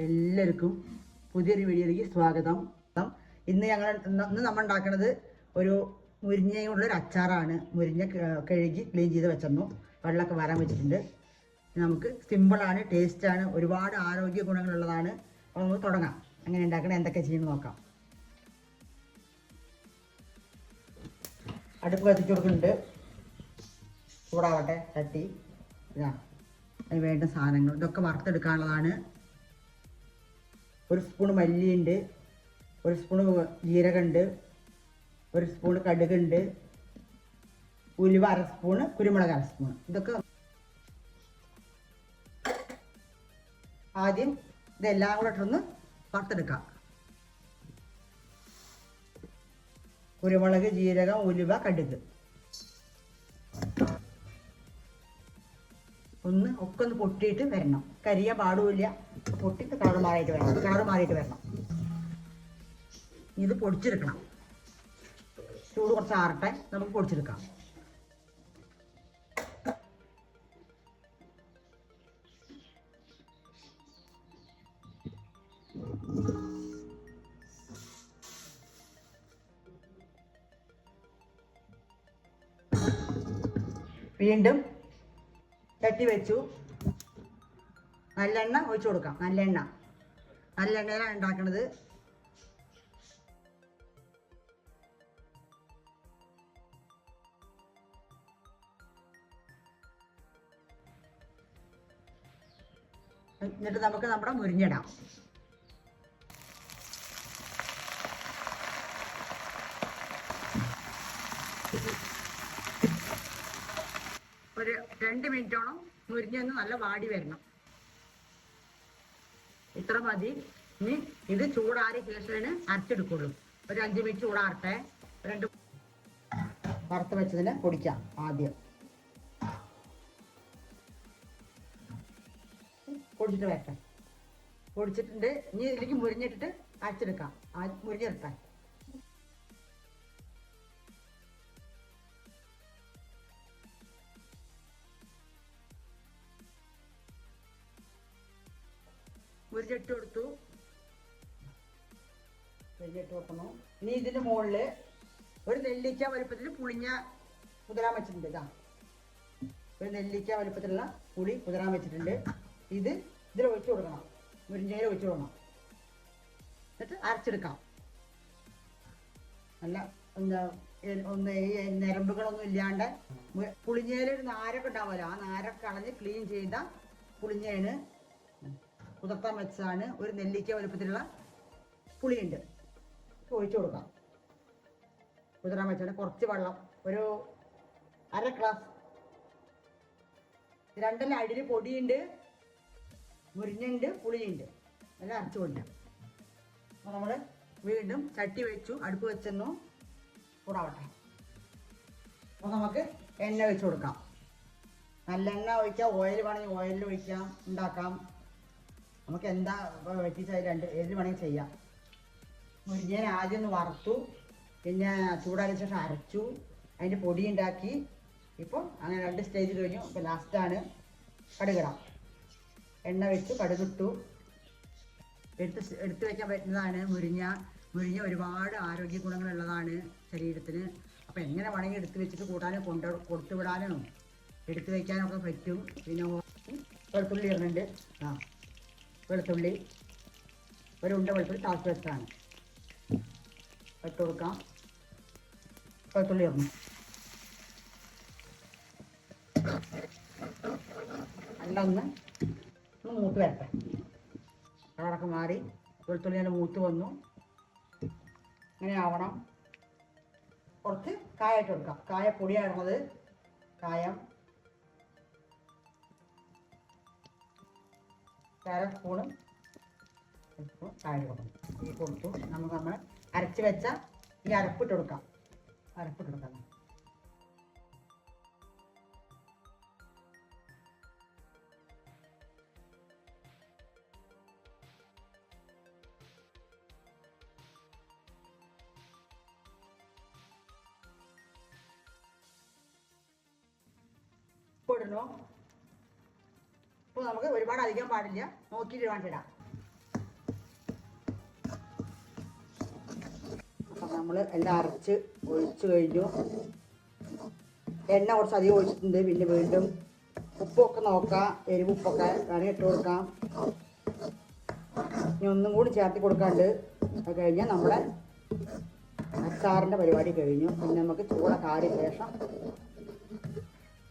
എല്ലാവർക്കും പുതിയൊരു വീഡിയോയിലേക്ക് സ്വാഗതം. ഇന്ന് ഞങ്ങൾ ഇന്ന് നമ്മൾ ഉണ്ടാക്കുന്നത് ഒരു മുരിങ്ങയുള്ള ഒരു അച്ചാറാണ്. മുരിങ്ങ കഴുകി ക്ലീൻ ചെയ്ത് വെച്ചിരുന്നു വെള്ളമൊക്കെ വരാൻ വെച്ചിട്ടുണ്ട്. നമുക്ക് സിമ്പിളാണ് ടേസ്റ്റാണ് ഒരുപാട് ആരോഗ്യ ഗുണങ്ങളുള്ളതാണ് അപ്പോൾ നമുക്ക് തുടങ്ങാം. അങ്ങനെ ഉണ്ടാക്കണം എന്തൊക്കെ ചെയ്യുന്നത് നോക്കാം. അടുപ്പ് കത്തിച്ച് കൊടുക്കുന്നുണ്ട്. ചൂടാവട്ടെ തട്ടി ഇതാ. അതിന് വേണ്ട സാധനങ്ങൾ. ഇതൊക്കെ വറുത്തെടുക്കാനുള്ളതാണ്. ഒരു സ്പൂൺ മല്ലിയുണ്ട് ഒരു സ്പൂൺ ജീരകമുണ്ട് ഒരു സ്പൂൺ കടുകുണ്ട് ഉലുവ അര സ്പൂണ് കുരുമുളക് അര സ്പൂൺ ഇതൊക്കെ ആദ്യം ഇതെല്ലാം കൂടെ ഇട്ടൊന്ന് വറുത്തെടുക്കാം. കുരുമുളക് ജീരകം ഉലുവ കടുക്. ഒന്ന് ഒക്കെ ഒന്ന് പൊട്ടിയിട്ട് വരണം. കരിയ പാടുമില്ല. പൊട്ടിട്ട് കളർ മാറിയിട്ട് വരണം. കളർ മാറിയിട്ട് വരണം. ഇത് പൊടിച്ചെടുക്കണം. ചൂട് കുറച്ച് ആറട്ടെ. നമുക്ക് പൊടിച്ചെടുക്കാം. വീണ്ടും ചട്ടി വെച്ചു. നല്ലെണ്ണ ഒഴിച്ചു കൊടുക്കാം. നല്ലെണ്ണ. നല്ലെണ്ണയിലാണ് ഉണ്ടാക്കുന്നത് എന്നിട്ട് നമുക്ക് നമ്മുടെ മുരിഞ്ഞിടാം ഒരു രണ്ട് മിനിറ്റോളം മുരിഞ്ഞൊന്ന് നല്ല വാടി വരണം. ഇത്ര മതി. ഇനി ഇത് ചൂടാറിയ ശേഷമാണ് അരച്ചെടുക്കുള്ളൂ. ഒരു അഞ്ച് മിനിറ്റ് ചൂടാറട്ടെ. രണ്ട് വറുത്ത് വെച്ചതിന് പൊടിക്കാം ആദ്യം. പൊടിച്ചിട്ട് വെക്കാം പൊടിച്ചിട്ടുണ്ട്. ഇനി ഇതിലേക്ക് മുരിഞ്ഞിട്ടിട്ട് അരച്ചെടുക്കാം. ആ മുരിഞ്ഞെടുക്കാൻ മുരിഞ്ഞിട്ട് കൊടുത്തു മുരിഞ്ഞിട്ട് വെക്കണു ഇനി ഇതിന്റെ മുകളിൽ ഒരു നെല്ലിക്ക വലുപ്പത്തിൽ പുളിഞ്ഞ കുതിരാൻ വെച്ചിട്ടുണ്ട്. ഇതാ. ഒരു നെല്ലിക്ക വലുപ്പത്തിലുള്ള പുളി കുതിരാൻ വെച്ചിട്ടുണ്ട്. ഇത് ഇതിൽ ഒഴിച്ചു കൊടുക്കണം. മുരിഞ്ഞയിൽ ഒഴിച്ചു കൊടുക്കണം. എന്നിട്ട് അരച്ചെടുക്കാം. നല്ല എന്താ ഒന്ന് ഈ നരമ്പുകളൊന്നും ഇല്ലാണ്ട് പുളിഞ്ഞേലൊരു നാരൊക്കെ ഉണ്ടാവുമല്ലോ. ആ നാരൊക്കെ കളഞ്ഞ് ക്ലീൻ ചെയ്ത പുളിഞ്ഞേന് കുതിർത്താൻ വെച്ചാണ് ഒരു നെല്ലിക്ക വലുപ്പത്തിലുള്ള പുളിയുണ്ട്. ഒഴിച്ചു കൊടുക്കാം. കുതിരാൻ വെച്ചാണ് കുറച്ച് വെള്ളം. ഒരു അര ഗ്ലാസ്. രണ്ടല്ല അടിയിൽ പൊടിയുണ്ട് മുരിഞ്ഞുണ്ട് പുളിയുണ്ട്. എല്ലാം അരച്ചു കൊടുക്കാം. അപ്പോൾ നമ്മൾ വീണ്ടും ചട്ടി വെച്ചു അടുപ്പ് വെച്ചെന്നു ചൂടാവട്ടെ. അപ്പോൾ നമുക്ക് എണ്ണ വെച്ച് കൊടുക്കാം. നല്ല എണ്ണ ഒഴിക്കാം ഓയിൽ വേണമെങ്കിൽ ഓയിലിൽ ഒഴിക്കാം ഉണ്ടാക്കാം. നമുക്ക് എന്താ വെട്ടിച്ചാൽ രണ്ട് ഏത് വേണമെങ്കിൽ ചെയ്യാം. മുരിങ്ങനെ ആദ്യം ഒന്ന് വറുത്തു പിന്നെ ചൂടാക്കിയ ശേഷം അരച്ചു അതിന്റെ പൊടി ഉണ്ടാക്കി ഇപ്പം അങ്ങനെ രണ്ട് സ്റ്റേജ് കഴിഞ്ഞു. ലാസ്റ്റ് ലാസ്റ്റാണ് കടുകിടാം എണ്ണ വെച്ച് കടുകിട്ടു. എടുത്ത് എടുത്തു എടുത്ത് വെക്കാൻ പറ്റുന്നതാണ് മുരിങ്ങ. മുരിങ്ങ ഒരുപാട് ആരോഗ്യ ഗുണങ്ങളുള്ളതാണ് ശരീരത്തിന്. അപ്പോൾ എങ്ങനെ വേണമെങ്കിൽ എടുത്തു വെച്ചിട്ട് കൂട്ടാനും കൊണ്ട് കൊടുത്തു വിടാനും വെക്കാനൊക്കെ വയ്ക്കാനൊക്കെ പറ്റും. പിന്നെ വെളുത്തുള്ളി ഇടുന്നുണ്ട്. ആ. വെളുത്തുള്ളി ഒരു ഉണ്ട വെളുത്തുള്ളി ടാസ് വെച്ചതാണ്. ഇട്ട് വെളുത്തുള്ളി ഇറങ്ങും നല്ല ഒന്ന് മൂത്ത് വരട്ടെ. കളറൊക്കെ മാറി. വെളുത്തുള്ളി നല്ല മൂത്ത് വന്നു. ഇങ്ങനെ ആവണം. കുറച്ച് കായ ഇട്ട് കൊടുക്കാം. കായ പൊടിയായിരുന്നത് കായം. അര സ്പൂണും താഴെ കൊടുക്കണം. ഈ കൊടുത്തു. നമുക്ക് നമ്മൾ അരച്ച് വെച്ച ഈ അരപ്പിട്ട് കൊടുക്കാം. അരപ്പിട്ട് കൊടുക്കാം. ഉപ്പ് അപ്പോൾ നമുക്ക് ഒരുപാട് അധികം പാടില്ല. നോക്കിയിട്ട് വേണ്ടിടാം നമ്മൾ എല്ലാം അരച്ച് ഒഴിച്ചു കഴിഞ്ഞു. എണ്ണ കുറച്ച് അധികം ഒഴിച്ചിട്ടുണ്ട്. പിന്നെ വീണ്ടും ഉപ്പൊക്കെ നോക്കാം. എരിവ് ഉപ്പൊക്കെ വേണമെങ്കിൽ ഇട്ട് കൊടുക്കാം. ഇനി ഒന്നും കൂടി ചേർത്തി കൊടുക്കാണ്ട് അത് കഴിഞ്ഞാൽ നമ്മുടെ അച്ചാറിന്റെ പരിപാടി കഴിഞ്ഞു. പിന്നെ നമുക്ക് ചൂട കാരി ശേഷം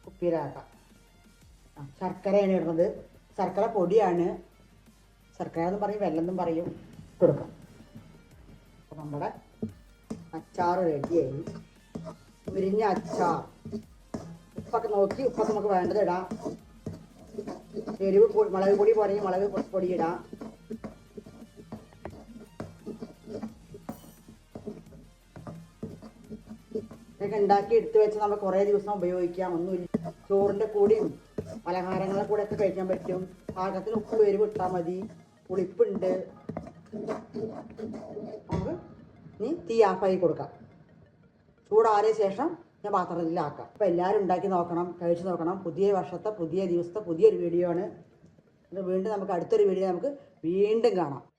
കുപ്പിയിലാക്കാം ശർക്കരയാണ് ഇടുന്നത്. ശർക്കര പൊടിയാണ്. ശർക്കര എന്ന് പറയും വെള്ളം എന്നും പറയും. കൊടുക്കാം. അപ്പൊ നമ്മുടെ അച്ചാർ റെഡിയായി മുരിഞ്ഞ അച്ചാർ. ഉപ്പൊക്കെ നോക്കി ഉപ്പൊക്കെ നമുക്ക് വേണ്ടത് ഇടാം. എരിവ് മുളക് പൊടി പോരെങ്കിൽ മുളക് പൊടി ഇടാം. ഇതൊക്കെ ഉണ്ടാക്കി എടുത്തു വെച്ച് നമുക്ക് കുറേ ദിവസം ഉപയോഗിക്കാം. ഒന്നുമില്ല. ചോറിന്റെ കൂടെയും പലഹാരങ്ങളെ കൂടെ ഒക്കെ കഴിക്കാൻ പറ്റും. പാകത്തിന് ഉപ്പ് എരിവ് ഇട്ടാൽ മതി. പുളിപ്പുണ്ട്. നമുക്ക് നീ തീ ആഫായി കൊടുക്കാം. ചൂടാറിയ ശേഷം ഞാൻ പാത്രത്തിലാക്കാം അപ്പോൾ എല്ലാവരും ഉണ്ടാക്കി നോക്കണം കഴിച്ചു നോക്കണം. പുതിയ വർഷത്തെ പുതിയ ദിവസത്തെ പുതിയൊരു വീഡിയോ ആണ്. വീണ്ടും നമുക്ക് അടുത്തൊരു വീഡിയോ നമുക്ക് വീണ്ടും കാണാം.